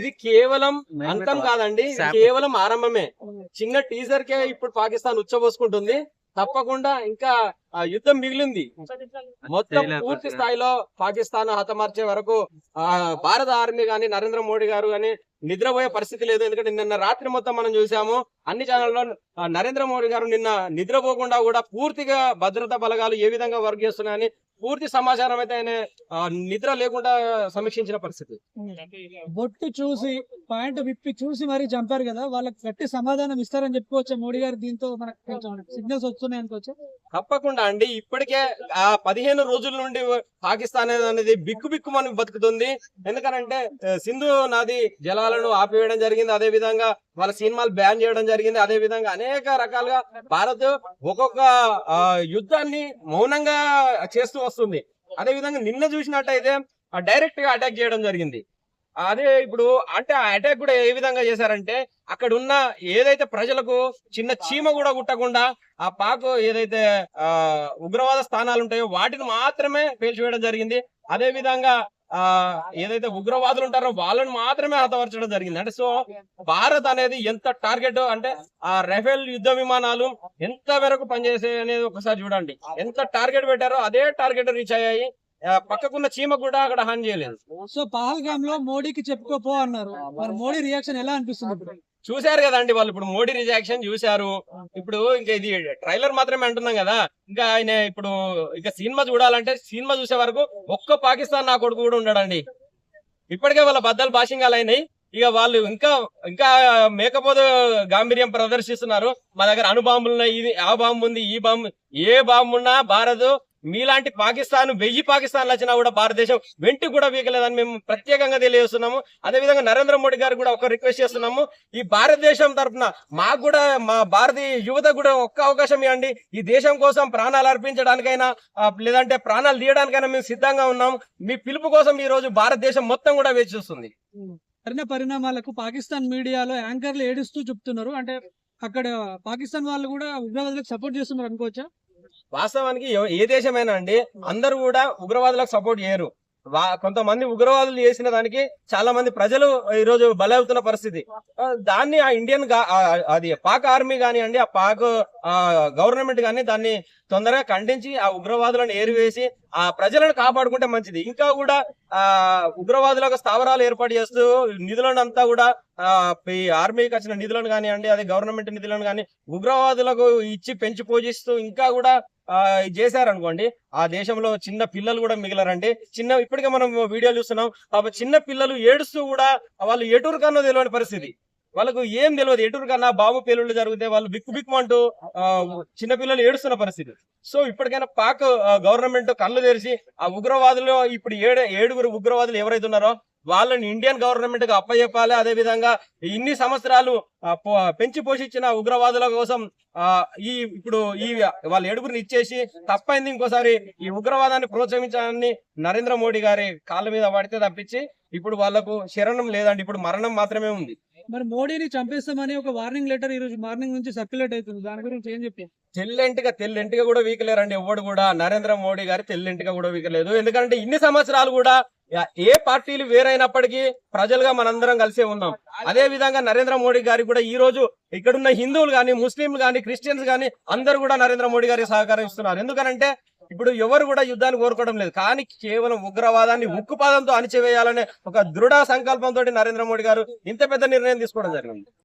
ఇది కేవలం అంతం కాదండి కేవలం ఆరంభమే. చిన్న టీజర్ కే ఇప్పుడు పాకిస్తాన్ ఉచ్చబోసుకుంటుంది. తప్పకుండా ఇంకా యుద్ధం మిగిలింది. మొత్తం. పూర్తి స్థాయిలో పాకిస్తాన్ హతమార్చే వరకు ఆ భారత ఆర్మీ గాని నరేంద్ర మోడీ గారు గాని నిద్రపోయే పరిస్థితి లేదు. ఎందుకంటే నిన్న రాత్రి మొత్తం మనం చూసాము అన్ని ఛానల్లో నరేంద్ర మోడీ గారు నిన్న నిద్రపోకుండా కూడా పూర్తిగా భద్రతా బలగాలు ఏ విధంగా వర్క్ చేస్తున్నాయని పూర్తి సమాచారం అయితే ఆయన నిద్ర లేకుండా సమీక్షించిన పరిస్థితి. బొట్టు చూసి పాయింట్ విప్పి చూసి మరీ చంపారు కదా వాళ్ళకి గట్టి సమాధానం ఇస్తారని చెప్పుకోవచ్చు మోడీ గారు? దీంతో మనకు సిగ్నల్స్ వస్తున్నాయి అనుకోవచ్చు? తప్పకుండా అండి. ఇప్పటికే ఆ పదిహేను రోజుల నుండి పాకిస్తాన్ అనేది బిక్కు బిక్కుమని బతుకుతుంది. ఎందుకనంటే సింధు నది జలాలను ఆపివేయడం జరిగింది. అదే విధంగా వాళ్ళ సినిమాలు బ్యాన్ చేయడం జరిగింది. అదే విధంగా అనేక రకాలుగా భారత్ ఒక్కొక్క యుద్ధాన్ని మౌనంగా చేస్తూ వస్తుంది. అదే విధంగా నిన్న చూసినట్టయితే డైరెక్ట్గా అటాక్ చేయడం జరిగింది. అదే ఇప్పుడు అంటే ఆ అటాక్ కూడా ఏ విధంగా చేశారంటే అక్కడ ఉన్న ఏదైతే ప్రజలకు చిన్న చీమ కూడా కుట్టకుండా ఆ పాక్ ఏదైతే ఆ ఉగ్రవాద స్థానాలు ఉంటాయో వాటిని మాత్రమే పేల్చివేయడం జరిగింది. అదే విధంగా ఆ ఏదైతే ఉగ్రవాదులు ఉంటారో వాళ్ళని మాత్రమే హతపరచడం జరిగింది. అంటే సో భారత్ అనేది ఎంత టార్గెట్ అంటే ఆ రఫేల్ యుద్ధ విమానాలు ఎంత వరకు పనిచేసాయి అనేది ఒకసారి చూడండి. ఎంత టార్గెట్ పెట్టారో అదే టార్గెట్ రీచ్ అయ్యాయి. పక్కకున్న చీమ కూడా అక్కడ హాని చేయలేదు. సో పహల్గామ్లో మోడీకి చెప్పుకోపో అన్నారు. మరి మోడీ రియాక్షన్ ఎలా అనిపిస్తుంది చూశారు కదండి వాళ్ళు ఇప్పుడు మోడీ రిజాక్షన్ చూశారు. ఇప్పుడు ఇంకా ఇది ట్రైలర్ మాత్రమే అంటున్నాం కదా. ఇంకా ఆయన ఇప్పుడు ఇంకా సినిమా చూడాలంటే సినిమా చూసే వరకు ఒక్క పాకిస్తాన్ నా కొడుకు కూడా ఉండడండి. ఇప్పటికే వాళ్ళ బద్దలు భాషింగాలు అయినాయి. ఇక వాళ్ళు ఇంకా ఇంకా మేకపోతే గాంభీర్యం ప్రదర్శిస్తున్నారు. మా దగ్గర అణుబాంబులు ఉన్నాయి ఇది ఆ బాంబు ఉంది ఈ బాంబు ఏ బాంబు ఉన్నా భారత్ మీలాంటి పాకిస్తాన్ వెయ్యి పాకిస్తాన్లు వచ్చినా కూడా భారతదేశం వెంటి కూడా వీకలేదని మేము ప్రత్యేకంగా తెలియజేస్తున్నాము. అదే విధంగా నరేంద్ర మోడీ గారు కూడా ఒక రిక్వెస్ట్ చేస్తున్నాము. ఈ భారతదేశం తరఫున మాకు కూడా మా భారతీయ యువత కూడా ఒక్క అవకాశం ఇవ్వండి. ఈ దేశం కోసం ప్రాణాలు అర్పించడానికైనా లేదంటే ప్రాణాలు తీయడానికైనా మేము సిద్ధంగా ఉన్నాం మీ పిలుపు కోసం ఈ రోజు భారతదేశం మొత్తం కూడా వేచి చూస్తుంది. జరిగిన పరిణామాలకు పాకిస్తాన్ మీడియాలో యాంకర్లు ఏడుస్తూ చెప్తున్నారు. అంటే అక్కడ పాకిస్తాన్ వాళ్ళు కూడా ఉగ్రవాదులకు సపోర్ట్ చేస్తున్నారు అనుకోవచ్చా? వాస్తవానికి ఏ దేశమైనా అండి అందరూ కూడా ఉగ్రవాదులకు సపోర్ట్ చేయరు. వా- కొంతమంది ఉగ్రవాదులు చేసిన దానికి చాలా మంది ప్రజలు ఈ రోజు బలవుతున్న పరిస్థితి. దాన్ని ఆ ఇండియన్ అది పాక్ ఆర్మీ కానివ్వండి ఆ పాక్ గవర్నమెంట్ కానీ దాన్ని తొందరగా ఖండించి ఆ ఉగ్రవాదులను ఏరివేసి ఆ ప్రజలను కాపాడుకుంటే మంచిది. ఇంకా కూడా ఆ ఉగ్రవాదులకు స్థావరాలు ఏర్పాటు చేస్తూ నిధులను అంతా కూడా ఈ ఆర్మీకి వచ్చిన నిధులను కానివ్వండి అదే గవర్నమెంట్ నిధులను కానీ ఉగ్రవాదులకు ఇచ్చి పెంచి పూజిస్తూ ఇంకా కూడా ఆ చేశారనుకోండి ఆ దేశంలో చిన్న పిల్లలు కూడా మిగిలరండి. చిన్న ఇప్పటికే మనం వీడియోలు చూస్తున్నాం. పాప చిన్న పిల్లలు ఏడుస్తూ కూడా వాళ్ళు ఎటురు కన్నా తెలియని పరిస్థితి. వాళ్ళకు ఏం తెలియదు. ఎటురు కన్నా బాబు పేలుళ్ళు జరిగితే వాళ్ళు బిక్కు బిక్కు అంటూ చిన్నపిల్లలు చిన్న పిల్లలు ఏడుస్తున్న పరిస్థితి. సో ఇప్పటికైనా పాక్ గవర్నమెంట్ కళ్ళు తెరిచి ఆ ఉగ్రవాదులు ఇప్పుడు ఏడు ఏడుగురు ఉగ్రవాదులు ఎవరైతే ఉన్నారో వాళ్ళని ఇండియన్ గవర్నమెంట్కి అప్పచెప్పాలి అదే విధంగా ఇన్ని సంవత్సరాలు పెంచి పోషించిన ఉగ్రవాదుల కోసం ఆ ఈ ఇప్పుడు ఈ వాళ్ళ ఏడుగురిని ఇచ్చేసి తప్పైంది ఇంకోసారి ఈ ఉగ్రవాదాన్ని ప్రోత్సహించాలని నరేంద్ర మోడీ గారి కాళ్ళ మీద పడితే తప్పించి ఇప్పుడు వాళ్ళకు శరణం లేదండి. ఇప్పుడు మరణం మాత్రమే ఉంది. మరి మోడీని చంపేస్తామని ఒక వార్నింగ్ లెటర్ ఈ రోజు మార్నింగ్ నుంచి సర్క్యులేట్ అవుతుంది. దాని గురించి ఏం చెప్పి తెల్లెంటిగా తెల్లెంటిగా కూడా వీకలేరండి ఎవడు కూడా. నరేంద్ర మోడీ గారి తెల్లెంటిగా కూడా వీకలేదు. ఎందుకంటే ఇన్ని సంవత్సరాలు కూడా ఏ పార్టీలు వేరైనప్పటికీ ప్రజలుగా మనందరం కలిసే ఉన్నాం. అదే విధంగా నరేంద్ర మోడీ గారికి కూడా ఈ రోజు ఇక్కడున్న హిందువులు గాని ముస్లింలు గాని క్రిస్టియన్స్ గాని అందరూ కూడా నరేంద్ర మోడీ గారికి సహకరిస్తున్నారు. ఎందుకనంటే ఇప్పుడు ఎవరు కూడా యుద్ధాన్ని కోరుకోవడం లేదు. కానీ కేవలం ఉగ్రవాదాన్ని ఉక్కుపాదంతో అణిచివేయాలనే ఒక దృఢ సంకల్పంతో నరేంద్ర మోడీ గారు ఇంత పెద్ద నిర్ణయం తీసుకోవడం జరిగింది.